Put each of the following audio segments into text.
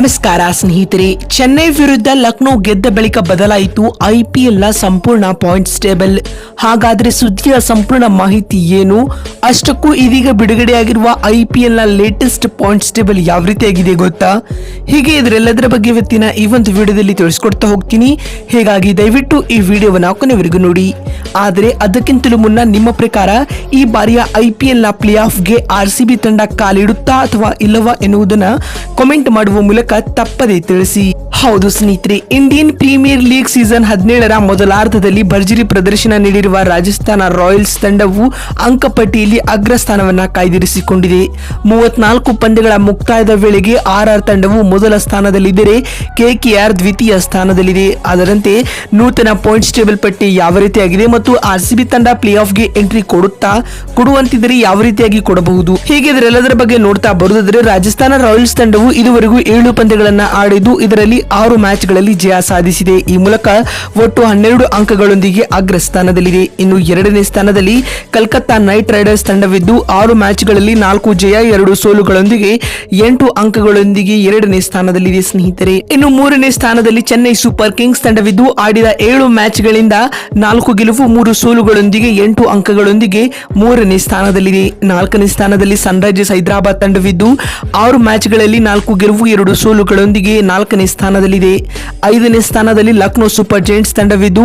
ನಮಸ್ಕಾರ, ಸ್ನೇಹಿತರೆ. ಚೆನ್ನೈ ವಿರುದ್ಧ ಲಕ್ನೋ ಗೆದ್ದ ಬಳಿಕ ಬದಲಾಯಿತು ಐಪಿಎಲ್ನ ಸಂಪೂರ್ಣ ಪಾಯಿಂಟ್ಸ್ ಟೇಬಲ್ ಹಾಗಾದ್ರೆ ಸುದ್ದಿಯ ಸಂಪೂರ್ಣ ಮಾಹಿತಿ ಏನು? ಅಷ್ಟಕ್ಕೂ ಇದೀಗ ಬಿಡುಗಡೆಯಾಗಿರುವ ಐಪಿಎಲ್ನ ಲೇಟೆಸ್ಟ್ ಪಾಯಿಂಟ್ಸ್ ಟೇಬಲ್ ಯಾವ ರೀತಿಯಾಗಿದೆ ಗೊತ್ತಾ? ಹೀಗೆ ಇದರೆಲ್ಲದರ ಬಗ್ಗೆ ಇವತ್ತಿನ ಈ ಒಂದು ವಿಡಿಯೋದಲ್ಲಿ ತಿಳಿಸ್ಕೊಡ್ತಾ ಹೋಗ್ತೀನಿ. ಹೀಗಾಗಿ ದಯವಿಟ್ಟು ಈ ವಿಡಿಯೋವನ್ನು ಕೊನೆವರೆಗೂ ನೋಡಿ. ಆದರೆ ಅದಕ್ಕಿಂತಲೂ ಮುನ್ನ ನಿಮ್ಮ ಪ್ರಕಾರ ಈ ಬಾರಿಯ ಐಪಿಎಲ್ನ ಪ್ಲೇ ಆಫ್ಗೆ ಆರ್ ಸಿ ಬಿ ತಂಡ ಕಾಲಿಡುತ್ತಾ ಅಥವಾ ಇಲ್ಲವಾ ಎನ್ನುವುದನ್ನ ಕಾಮೆಂಟ್ ಮಾಡುವ ಮೂಲಕ ತಪ್ಪದೆ ತಿಳಿಸಿ ಹೌದು ಸ್ನೇಹಿತರೆ ಇಂಡಿಯನ್ ಪ್ರೀಮಿಯರ್ ಲೀಗ್ ಸೀಸನ್ ಹದಿನೇಳರ ಮೊದಲಾರ್ಧದಲ್ಲಿ ಭರ್ಜರಿ ಪ್ರದರ್ಶನ ನೀಡಿರುವ ರಾಜಸ್ಥಾನ ರಾಯಲ್ಸ್ ತಂಡವು ಅಂಕಪಟ್ಟಿಯಲ್ಲಿ ಅಗ್ರಸ್ಥಾನವನ್ನ ಕಾಯ್ದಿರಿಸಿಕೊಂಡಿದೆ. ಮೂವತ್ನಾಲ್ಕು ಪಂದ್ಯಗಳ ಮುಕ್ತಾಯದ ವೇಳೆಗೆ ಆರ್ಆರ್ ತಂಡವು ಮೊದಲ ಸ್ಥಾನದಲ್ಲಿದ್ದರೆ ಕೆಕೆಆರ್ ದ್ವಿತೀಯ ಸ್ಥಾನದಲ್ಲಿದೆ. ಅದರಂತೆ ನೂತನ ಪಾಯಿಂಟ್ಸ್ ಟೇಬಲ್ ಪಟ್ಟಿ ಯಾವ ರೀತಿಯಾಗಿದೆ ಮತ್ತು ಆರ್ಸಿಬಿ ತಂಡ ಪ್ಲೇ ಆಫ್ಗೆ ಎಂಟ್ರಿ ಕೊಡುತ್ತಾ, ಕೊಡುವಂತಿದ್ದರೆ ಯಾವ ರೀತಿಯಾಗಿ ಕೊಡಬಹುದು? ಹೀಗೆ ಇದರೆಲ್ಲದರ ಬಗ್ಗೆ ನೋಡ್ತಾ ಬರುವುದಾದರೆ, ರಾಜಸ್ಥಾನ ರಾಯಲ್ಸ್ ತಂಡವು ಇದುವರೆಗೂ ಏಳು ಪಂದ್ಯಗಳನ್ನು ಆಡಿದ್ದು, ಇದರಲ್ಲಿ ಆರು ಮ್ಯಾಚ್ಗಳಲ್ಲಿ ಜಯ ಸಾಧಿಸಿದೆ. ಈ ಮೂಲಕ ಒಟ್ಟು ಹನ್ನೆರಡು ಅಂಕಗಳೊಂದಿಗೆ ಅಗ್ರ ಸ್ಥಾನದಲ್ಲಿದೆ. ಇನ್ನು ಎರಡನೇ ಸ್ಥಾನದಲ್ಲಿ ಕಲ್ಕತ್ತಾ ನೈಟ್ ರೈಡರ್ಸ್ ತಂಡವಿದ್ದು ಆರು ಮ್ಯಾಚ್ಗಳಲ್ಲಿ ನಾಲ್ಕು ಜಯ, ಎರಡು ಸೋಲುಗಳೊಂದಿಗೆ ಎಂಟು ಅಂಕಗಳೊಂದಿಗೆ ಎರಡನೇ ಸ್ಥಾನದಲ್ಲಿದೆ ಸ್ನೇಹಿತರೆ. ಇನ್ನು ಮೂರನೇ ಸ್ಥಾನದಲ್ಲಿ ಚೆನ್ನೈ ಸೂಪರ್ ಕಿಂಗ್ಸ್ ತಂಡವಿದ್ದು ಆಡಿದ ಏಳು ಮ್ಯಾಚ್ಗಳಿಂದ ನಾಲ್ಕು ಗೆಲುವು, ಮೂರು ಸೋಲುಗಳೊಂದಿಗೆ ಎಂಟು ಅಂಕಗಳೊಂದಿಗೆ ಮೂರನೇ ಸ್ಥಾನದಲ್ಲಿದೆ. ನಾಲ್ಕನೇ ಸ್ಥಾನದಲ್ಲಿ ಸನ್ರೈಸರ್ಸ್ ಹೈದರಾಬಾದ್ ತಂಡವಿದ್ದು ಆರು ಮ್ಯಾಚ್ಗಳಲ್ಲಿ ನಾಲ್ಕು ಗೆಲುವು, ಎರಡು ಸೋಲುಗಳೊಂದಿಗೆ ನಾಲ್ಕನೇ ಸ್ಥಾನದಲ್ಲಿದೆ. ಐದನೇ ಸ್ಥಾನದಲ್ಲಿ ಲಕ್ನೋ ಸೂಪರ್ ಜೈಂಟ್ಸ್ ತಂಡವಿದ್ದು,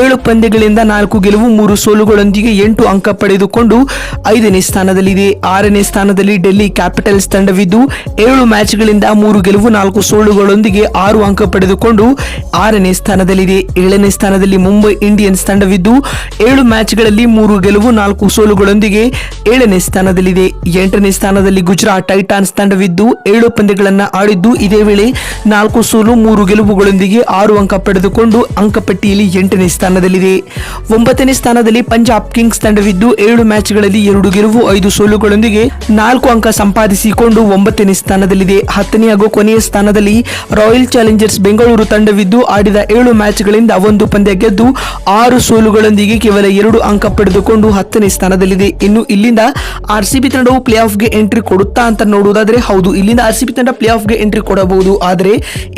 ಏಳು ಪಂದ್ಯಗಳಿಂದ ನಾಲ್ಕು ಗೆಲುವು, ಮೂರು ಸೋಲುಗಳೊಂದಿಗೆ ಎಂಟು ಅಂಕ ಪಡೆದುಕೊಂಡು ಐದನೇ ಸ್ಥಾನದಲ್ಲಿದೆ. ಆರನೇ ಸ್ಥಾನದಲ್ಲಿ ಡೆಲ್ಲಿ ಕ್ಯಾಪಿಟಲ್ಸ್ ತಂಡವಿದ್ದು, ಏಳು ಮ್ಯಾಚ್ಗಳಿಂದ ಮೂರು ಗೆಲುವು, ನಾಲ್ಕು ಸೋಲುಗಳೊಂದಿಗೆ ಆರು ಅಂಕ ಪಡೆದುಕೊಂಡು ಆರನೇ ಸ್ಥಾನದಲ್ಲಿದೆ. ಏಳನೇ ಸ್ಥಾನದಲ್ಲಿ ಮುಂಬೈ ಇಂಡಿಯನ್ಸ್ ತಂಡವಿದ್ದು, ಏಳು ಮ್ಯಾಚ್ಗಳಲ್ಲಿ ಮೂರು ಗೆಲುವು, ನಾಲ್ಕು ಸೋಲುಗಳೊಂದಿಗೆ ಏಳನೇ ಸ್ಥಾನದಲ್ಲಿದೆ. ಎಂಟನೇ ಸ್ಥಾನದಲ್ಲಿ ಗುಜರಾತ್ ಟೈಟಾನ್ಸ್ ತಂಡವಿದ್ದು, ಏಳು ಪಂದ್ಯಗಳನ್ನು ಆಡಿದ್ದು ಇದೇ ವೇಳೆ ನಾಲ್ಕು ಸೋಲು ಮೂರು ಗೆಲುವುಗಳೊಂದಿಗೆ ಆರು ಅಂಕ ಪಡೆದುಕೊಂಡು ಅಂಕಪಟ್ಟಿಯಲ್ಲಿ ಎಂಟನೇ ಸ್ಥಾನದಲ್ಲಿದೆ. ಒಂಬತ್ತನೇ ಸ್ಥಾನದಲ್ಲಿ ಪಂಜಾಬ್ ಕಿಂಗ್ಸ್ ತಂಡವಿದ್ದು ಏಳು ಮ್ಯಾಚ್ಗಳಲ್ಲಿ ಎರಡು ಗೆಲುವು, ಐದು ಸೋಲುಗಳೊಂದಿಗೆ ನಾಲ್ಕು ಅಂಕ ಸಂಪಾದಿಸಿಕೊಂಡು ಒಂಬತ್ತನೇ ಸ್ಥಾನದಲ್ಲಿದೆ. ಹತ್ತನೇ ಹಾಗೂ ಕೊನೆಯ ಸ್ಥಾನದಲ್ಲಿ ರಾಯಲ್ ಚಾಲೆಂಜರ್ಸ್ ಬೆಂಗಳೂರು ತಂಡವಿದ್ದು ಆಡಿದ ಏಳು ಮ್ಯಾಚ್ಗಳಿಂದ ಒಂದು ಪಂದ್ಯ ಗೆದ್ದು ಆರು ಸೋಲುಗಳೊಂದಿಗೆ ಕೇವಲ ಎರಡು ಅಂಕ ಪಡೆದುಕೊಂಡು ಹತ್ತನೇ ಸ್ಥಾನದಲ್ಲಿದೆ. ಇನ್ನು ಇಲ್ಲಿಂದ ಆರ್ ತಂಡವು ಪ್ಲೇ ಆಫ್ಗೆ ಎಂಟ್ರಿ ಕೊಡುತ್ತಾ ಅಂತ ನೋಡುವುದಾದ್ರೆ ಹೌದು, ಇಲ್ಲಿಂದ ಆರ್ ತಂಡ ಪ್ಲೇ ಆಫ್ಗೆ ಎಂಟ್ರಿ ಕೊಡಬಹುದು. ಆದರೆ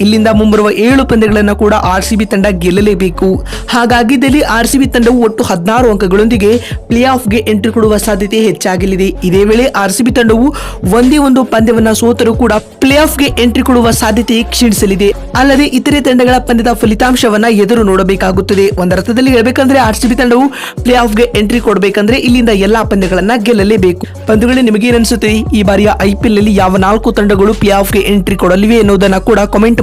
ಇಲ್ಲಿಂದ ಮುಂಬರುವ ಏಳು ಪಂದ್ಯಗಳನ್ನು ಕೂಡ ಆರ್ ಸಿಬಿ ತಂಡ ಗೆಲ್ಲಲೇಬೇಕು. ಹಾಗಾಗಿದ್ದಲ್ಲಿ ಆರ್ ಸಿಬಿ ತಂಡವು ಒಟ್ಟು ಹದಿನಾರು ಅಂಕಗಳೊಂದಿಗೆ ಪ್ಲೇ ಆಫ್ಗೆ ಎಂಟ್ರಿ ಕೊಡುವ ಸಾಧ್ಯತೆ ಹೆಚ್ಚಾಗಲಿದೆ. ಇದೇ ವೇಳೆ ಆರ್ ಸಿಬಿ ತಂಡವು ಒಂದೇ ಒಂದು ಪಂದ್ಯವನ್ನು ಸೋತರೂ ಕೂಡ ಪ್ಲೇ ಆಫ್ಗೆ ಎಂಟ್ರಿ ಕೊಡುವ ಸಾಧ್ಯತೆ ಕ್ಷೀಣಿಸಲಿದೆ. ಅಲ್ಲದೆ ಇತರೆ ತಂಡಗಳ ಪಂದ್ಯದ ಫಲಿತಾಂಶವನ್ನ ಎದುರು ನೋಡಬೇಕಾಗುತ್ತದೆ. ಒಂದರ್ಥದಲ್ಲಿ ಹೇಳಬೇಕಂದ್ರೆ ಆರ್ ಸಿಬಿ ತಂಡವು ಪ್ಲೇ ಆಫ್ಗೆ ಎಂಟ್ರಿ ಕೊಡಬೇಕಂದ್ರೆ ಇಲ್ಲಿಂದ ಎಲ್ಲಾ ಪಂದ್ಯಗಳನ್ನ ಗೆಲ್ಲಲೇಬೇಕು. ಪಂದ್ಯಗಳು ನಿಮಗೆ ಈ ಬಾರಿಯ ಐಪಿಎಲ್ನಲ್ಲಿ ಯಾವ ನಾಲ್ಕು ತಂಡಗಳು ಪ್ಲೇ ಆಫ್ಗೆ ಎಂಟ್ರಿ ಕೊಡಲಿವೆ ಎನ್ನುವುದನ್ನು ಕೂಡ ಕಾಮೆಂಟ್